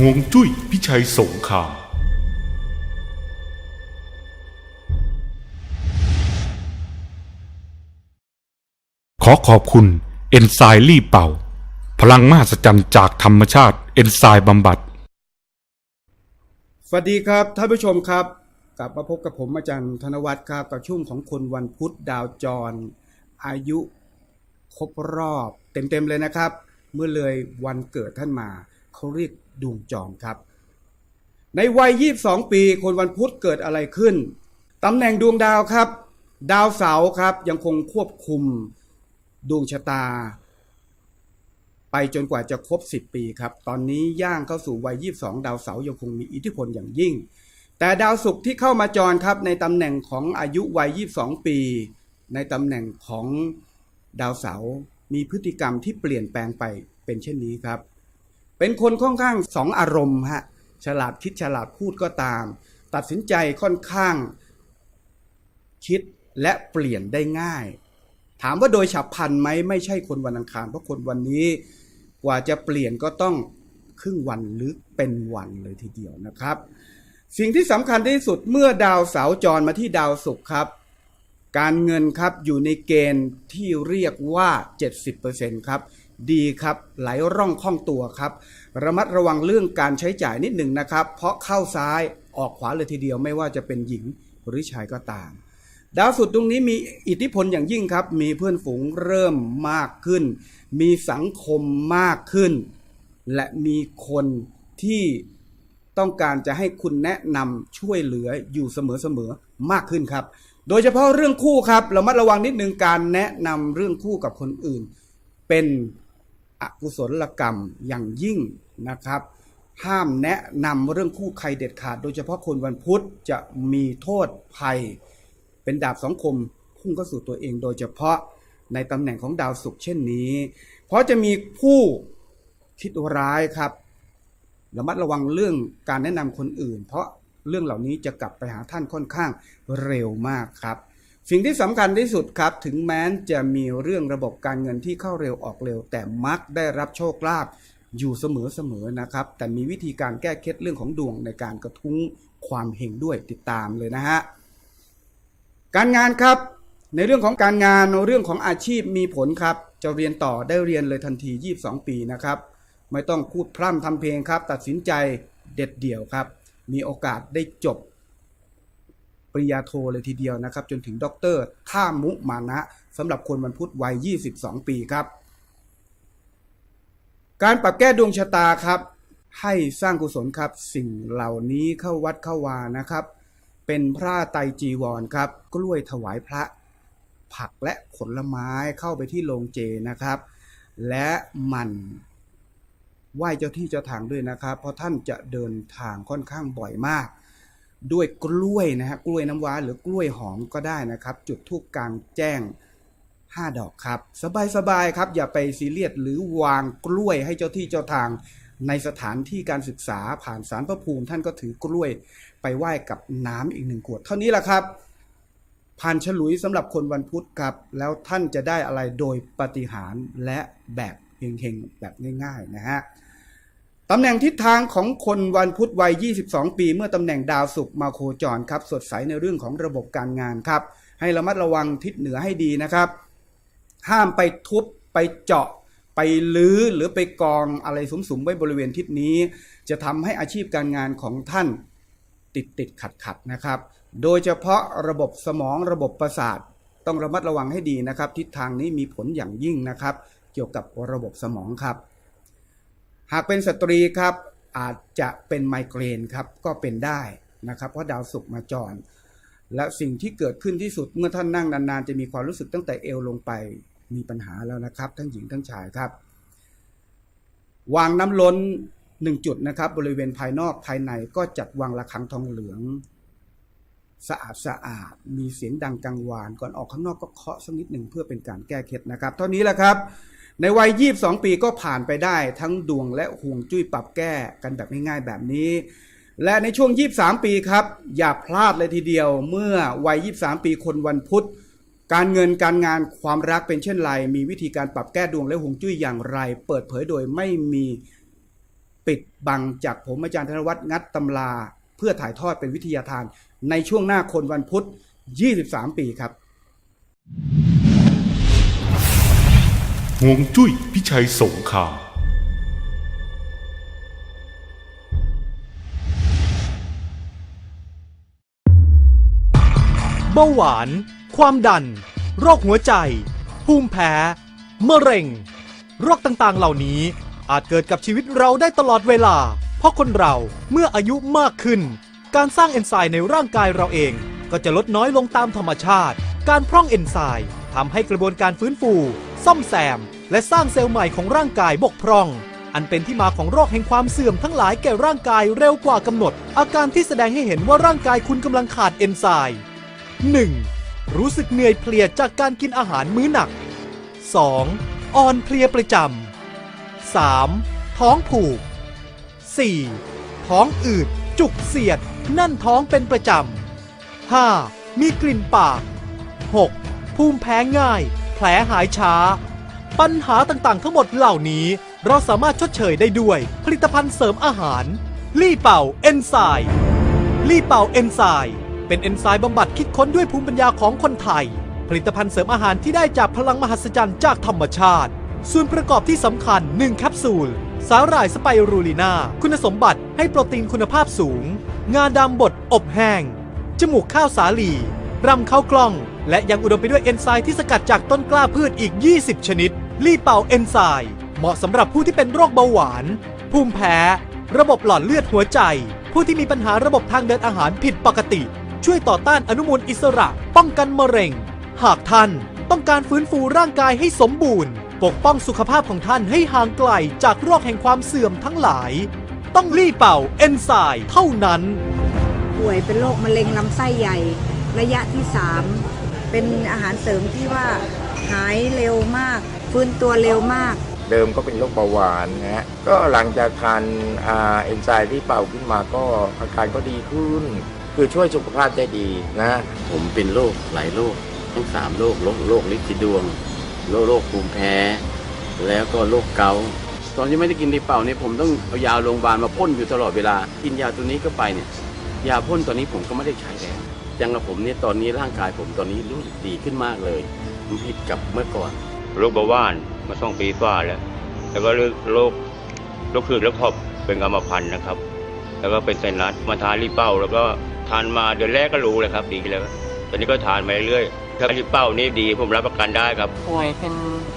ห่วงจุ้ยพิชัยสงคราม ขอขอบคุณเอนไซม์รีเป่า พลังมหัศจรรย์จากธรรมชาติเอนไซม์บำบัด สวัสดีครับท่านผู้ชมครับ กลับมาพบกับผมอาจารย์ธนวัฒน์ครับกับช่วงของคนวันพุธดาวจร อายุครบรอบ เต็มๆเลยนะครับ เมื่อเลยวันเกิดท่านมา เขาเรียกดวงจรครับ ในวัย 22 ปี คนวันพุธเกิดอะไรขึ้นตำแหน่งดวงดาวครับ ดาวเสาร์ครับยังคงควบคุมดวงชะตา ไปจนกว่าจะครบ 10 ปีครับ ตอนนี้ย่างเข้าสู่วัย 22 ดาวเสาร์ยังคงมีอิทธิพลอย่างยิ่ง แต่ดาวศุกร์ที่เข้ามาจรครับในตำแหน่งของอายุวัย 22 ปี ในตำแหน่งของดาวเสาร์มีพฤติกรรมที่เปลี่ยนแปลงไปเป็นเช่นนี้ครับ เป็นคนค่อนข้างสองอารมณ์ฮะฉลาดคิดฉลาดพูดก็ตาม ตัดสินใจค่อนข้าง คิดและเปลี่ยนได้ง่าย ถามว่าโดยฉับพลันไหมไม่ใช่คนวันอังคาร เพราะคนวันนี้กว่าจะเปลี่ยนก็ต้องครึ่งวันหรือเป็นวันเลยทีเดียวนะครับ สิ่งที่สำคัญที่สุดเมื่อดาวเสาจรมาที่ดาวศุกร์ครับ การเงินครับอยู่ในเกณฑ์ที่เรียกว่า 70%ครับ ดีครับไหลร่องคล่องตัวครับ ระมัดระวังเรื่องการใช้จ่ายนิดหนึ่งนะครับ เพราะเข้าซ้ายออกขวาเลยทีเดียวไม่ว่าจะเป็นหญิงหรือชายก็ตาม ดาวสุดตรงนี้มีอิทธิพลอย่างยิ่งครับ มีเพื่อนฝูงเริ่มมากขึ้น มีสังคมมากขึ้น และมีคนที่ต้องการจะให้คุณแนะนำช่วยเหลืออยู่เสมอๆมากขึ้นครับ โดยเฉพาะเรื่องคู่ครับเรามัดระวังนิดนึงการแนะนำเรื่องคู่กับคนอื่น เป็น อกุศลกรรมอย่างยิ่งนะครับ ห้ามแนะนำเรื่องคู่ใครเด็ดขาด โดยเฉพาะคนวันพุธจะมีโทษภัย เป็นดาบสองคมพุ่งเข้าสู่ตัวเองโดยเฉพาะในตำแหน่งของดาวศุกร์เช่นนี้ เพราะจะมีผู้คิดร้ายครับระมัดระวังเรื่องการแนะนำคนอื่น เพราะเรื่องเหล่านี้จะกลับไปหาท่านค่อนข้างเร็วมากครับ สิ่งที่สำคัญที่สุดครับ ถึงแม้จะมีเรื่องระบบการเงินที่เข้าเร็วออกเร็ว แต่มักได้รับโชคลาภอยู่เสมอๆนะครับ แต่มีวิธีการแก้เคล็ดเรื่องของดวงในการกระทุ้งความเฮงด้วยติดตามเลยนะฮะการงานครับในเรื่องของการงานเรื่องของอาชีพมีผลครับ จะเรียนต่อได้เรียนเลยทันที 22 ปีนะครับ ไม่ต้องพูดพร่ำทำเพลงครับ ตัดสินใจเด็ดเดี่ยวครับ มีโอกาสได้จบ ปริญญาโทเลยทีเดียวนะครับ จนถึงด็อกเตอร์ท่ามุมานะสำหรับคนวันพุธวัย 22 ปีครับ การปรับแก้ดวงชะตาครับ ให้สร้างกุศลครับ สิ่งเหล่านี้เข้าวัดเข้าวานะครับ เป็นพระไตรจีวรครับ กล้วยถวายพระ ผักและผลไม้เข้าไปที่โรงเจนะครับ และมันไหว้เจ้าที่เจ้าทางด้วยนะครับ เพราะท่านจะเดินทางค่อนข้างบ่อยมาก ด้วยกล้วยนะฮะกล้วยน้ำว้าหรือกล้วยหอมก็ได้นะครับ จุดทูปกลางแจ้ง 5 ดอกครับ สบายๆครับ อย่าไปซีเรียสหรือวางกล้วยให้เจ้าที่เจ้าทาง ในสถานที่การศึกษาผ่านสารพระภูมิ ท่านก็ถือกล้วยไปไหว้กับน้ำอีกหนึ่งขวด เท่านี้แหละครับ ผ่านฉลุยสำหรับคนวันพุธครับ แล้วท่านจะได้อะไรโดยปฏิหารและแบบเฮงๆแบบง่ายๆนะฮะ ตำแหน่งทิศทางของคนวันพุธวัย 22 ปี เมื่อตำแหน่งดาวศุกร์มาโคจรครับ สดใสในเรื่องของระบบการงานครับ ให้ระมัดระวังทิศเหนือให้ดีนะครับ ห้ามไปทุบไปเจาะ ไปลื้อหรือไปกองอะไรสุมๆไว้บริเวณทิศนี้ จะทำให้อาชีพการงานของท่านติดติดขัดขัดนะครับ โดยเฉพาะระบบสมองระบบประสาท ต้องระมัดระวังให้ดีนะครับ ทิศทางนี้มีผลอย่างยิ่งนะครับ เกี่ยวกับระบบสมองครับ หากเป็นสตรีครับอาจจะเป็นไมเกรนครับก็เป็นได้นะครับ เพราะดาวศุกร์มาจร และสิ่งที่เกิดขึ้นที่สุดเมื่อท่านนั่งนานๆ จะมีความรู้สึกตั้งแต่เอวลงไปมีปัญหาแล้วนะครับ ทั้งหญิงทั้งชายครับ วางน้ำล้นหนึ่งจุดนะครับ บริเวณภายนอกภายในก็จัดวางระฆังทองเหลือง สะอาดสะอาดมีเสียงดังกังวาน ก่อนออกข้างนอกก็เคาะสักนิดหนึ่งเพื่อเป็นการแก้เคล็ดนะครับ เท่านี้แหละครับ ในวัย 22 ปีก็ผ่านไปได้ทั้งดวงและห่วงจุ้ยปรับแก้กันแบบง่ายๆแบบนี้ และในช่วง 23 ปีครับ อย่าพลาดเลยทีเดียว เมื่อวัย 23 ปีคนวันพุธ การเงินการงานความรักเป็นเช่นไร มีวิธีการปรับแก้ดวงและห่วงจุ้ยอย่างไร เปิดเผยโดยไม่มีปิดบังจากผมอาจารย์ธนวัฒน์งัดตำราเพื่อถ่ายทอดเป็นวิทยาทาน ในช่วงหน้าคนวันพุธ 23 ปีครับ ห่วงจุ้ยพิชัยสงคราม เบาหวาน ความดัน โรคหัวใจ ภูมิแพ้ มะเร็ง โรคต่างๆเหล่านี้อาจเกิดกับชีวิตเราได้ตลอดเวลา เพราะคนเราเมื่ออายุมากขึ้น การสร้างเอนไซม์ในร่างกายเราเอง ก็จะลดน้อยลงตามธรรมชาติ การพร่องเอนไซม์ทำให้กระบวนการฟื้นฟู ซ่อมแซม และสร้างเซลล์ใหม่ของร่างกายบกพร่อง อันเป็นที่มาของโรคแห่งความเสื่อมทั้งหลายแก่ร่างกายเร็วกว่ากำหนด อาการที่แสดงให้เห็นว่าร่างกายคุณกำลังขาดเอนไซม์ 1. รู้สึกเหนื่อยเพลียจากการกินอาหารมื้อหนัก 2. อ่อนเพลียประจำ 3. ท้องผูก 4. ท้องอืด จุกเสียดแน่นท้องเป็นประจำ 5. มีกลิ่นปาก 6. ภูมิแพ้ง่าย แผลหายช้า ปัญหาต่างๆ ทั้งหมดเหล่านี้ เราสามารถชดเชยได้ด้วย ผลิตภัณฑ์เสริมอาหาร ลี่เป่าเอนไซม์ลี่เป่าเอนไซม์เป็นเอนไซม์บำบัดคิดค้นด้วยภูมิปัญญาของคนไทย ผลิตภัณฑ์เสริมอาหารที่ได้จากพลังมหัศจรรย์จากธรรมชาติ ส่วนประกอบที่สำคัญ 1 แคปซูล สาหร่ายสไปรูลีนาคุณสมบัติให้โปรตีนคุณภาพสูง งาดำบดอบแห้ง จมูกข้าวสาลีรำข้าวกล้อง และยังอุดมไปด้วยเอนไซม์ที่สกัดจากต้นกล้าพืชอีก 20 ชนิด ลี่เป่าเอนไซม์เหมาะสำหรับผู้ที่เป็นโรคเบาหวาน ภูมิแพ้ ระบบหลอดเลือดหัวใจ ผู้ที่มีปัญหาระบบทางเดินอาหารผิดปกติ ช่วยต่อต้านอนุมูลอิสระ ป้องกันมะเร็ง หากท่านต้องการฟื้นฟูร่างกายให้สมบูรณ์ ปกป้องสุขภาพของท่านให้ห่างไกลจากโรคแห่งความเสื่อมทั้งหลาย ต้องรีเป่าเอนไซม์เท่านั้น ป่วยเป็นโรคมะเร็งลำไส้ใหญ่ ระยะที่ 3 เป็นอาหารเสริมที่ว่าหายเร็วมาก ฟื้นตัวเร็วมาก เดิมก็เป็นโรคเบาหวานนะฮะก็หลังจากทานอ่าเอนไซม์ที่เป่าขึ้นมาก็อาการก็ดีขึ้น คือช่วยสุขภาพได้ดีนะ ผมเป็นโรคหลายโรคทั้งสามโรคโรคโรคลินดวงโรคโรคภูมิแพ้ แล้วก็โรคเกาต์ตอนที่ไม่ได้กินดีเป่าเนี่ยผมต้องเอายาโรงพยาบาลมาพ่นอยู่ตลอดเวลา กินยาตัวนี้ก็ไปเนี่ยยาพ่นตอนนี้ผมก็ไม่ได้ใช้แล้วยังกับผมเนี่ยตอนนี้ร่างกายผมตอนนี้รู้สึกดีขึ้นมากเลยมันผิดกับเมื่อก่อน โรคเบาหวานมาสองปีกว่าแล้ว แล้วก็โรคโรคขืดแล้วขอบเป็นกรรมพันธุ์นะครับ แล้วก็เป็นไซนัสมาทานรีเป้า แล้วก็ทานมาเดือนแรกก็รู้เลยครับดีขึ้นแล้วตอนนี้ก็ทานมาเรื่อยๆถ้ารีเป้านี่ดีผมรับประกันได้ครับ ป่วยเป็น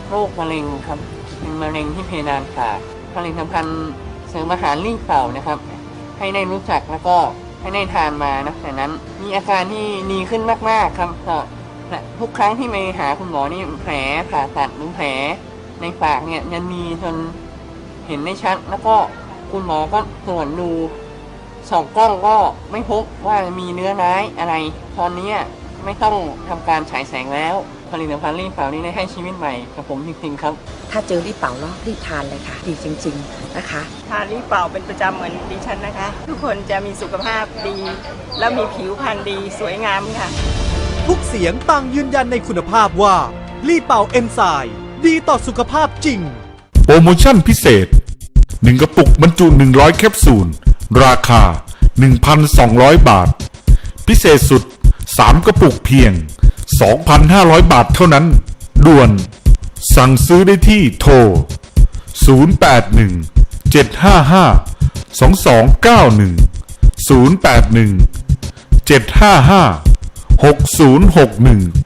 โรคมะเร็งครับเป็นมะเร็งที่เพดานปากผลิตภัณฑ์เสริมอาหารรีบเป่านะครับ ให้ได้รู้จักแล้วก็ให้ได้ทานมานะแต่นั้นมีอาการที่ดีขึ้นมากๆครับก็และ ทุกครั้งที่ไปหาคุณหมอนี่แผลผ่าตัดหรือแผลในปากเนี่ยยังมีจนเห็นได้ชัด แล้วก็คุณหมอก็ตรวจดูสองกล้องก็ไม่พบว่ามีเนื้อร้ายอะไร ตอนนี้ไม่ต้องทำการฉายแสงแล้ว ผลิตภัณฑ์รีบเป่านี่ได้ให้ชีวิตใหม่กับผมจริงๆครับ ถ้าเจอรีบเป่าแล้วรีบทานเลยค่ะ ดีจริง ๆนะคะ ทานรีบเป่าเป็นประจำเหมือนดิฉันนะคะ ทุกคนจะมีสุขภาพดี แล้วมีผิวพรรณดีสวยงามค่ะ ทุกเสียงต่างยืนยันในคุณภาพว่าลี่เป่าเอนไซม์ดีต่อสุขภาพจริง โปรโมชั่นพิเศษ 1 กระปุกบรรจุ 100 แคปซูล ราคา 1,200 บาท พิเศษสุด 3 กระปุกเพียง 2,500 บาทเท่านั้น ด่วน สั่งซื้อได้ที่โทร 081 755 2291 081 755 6061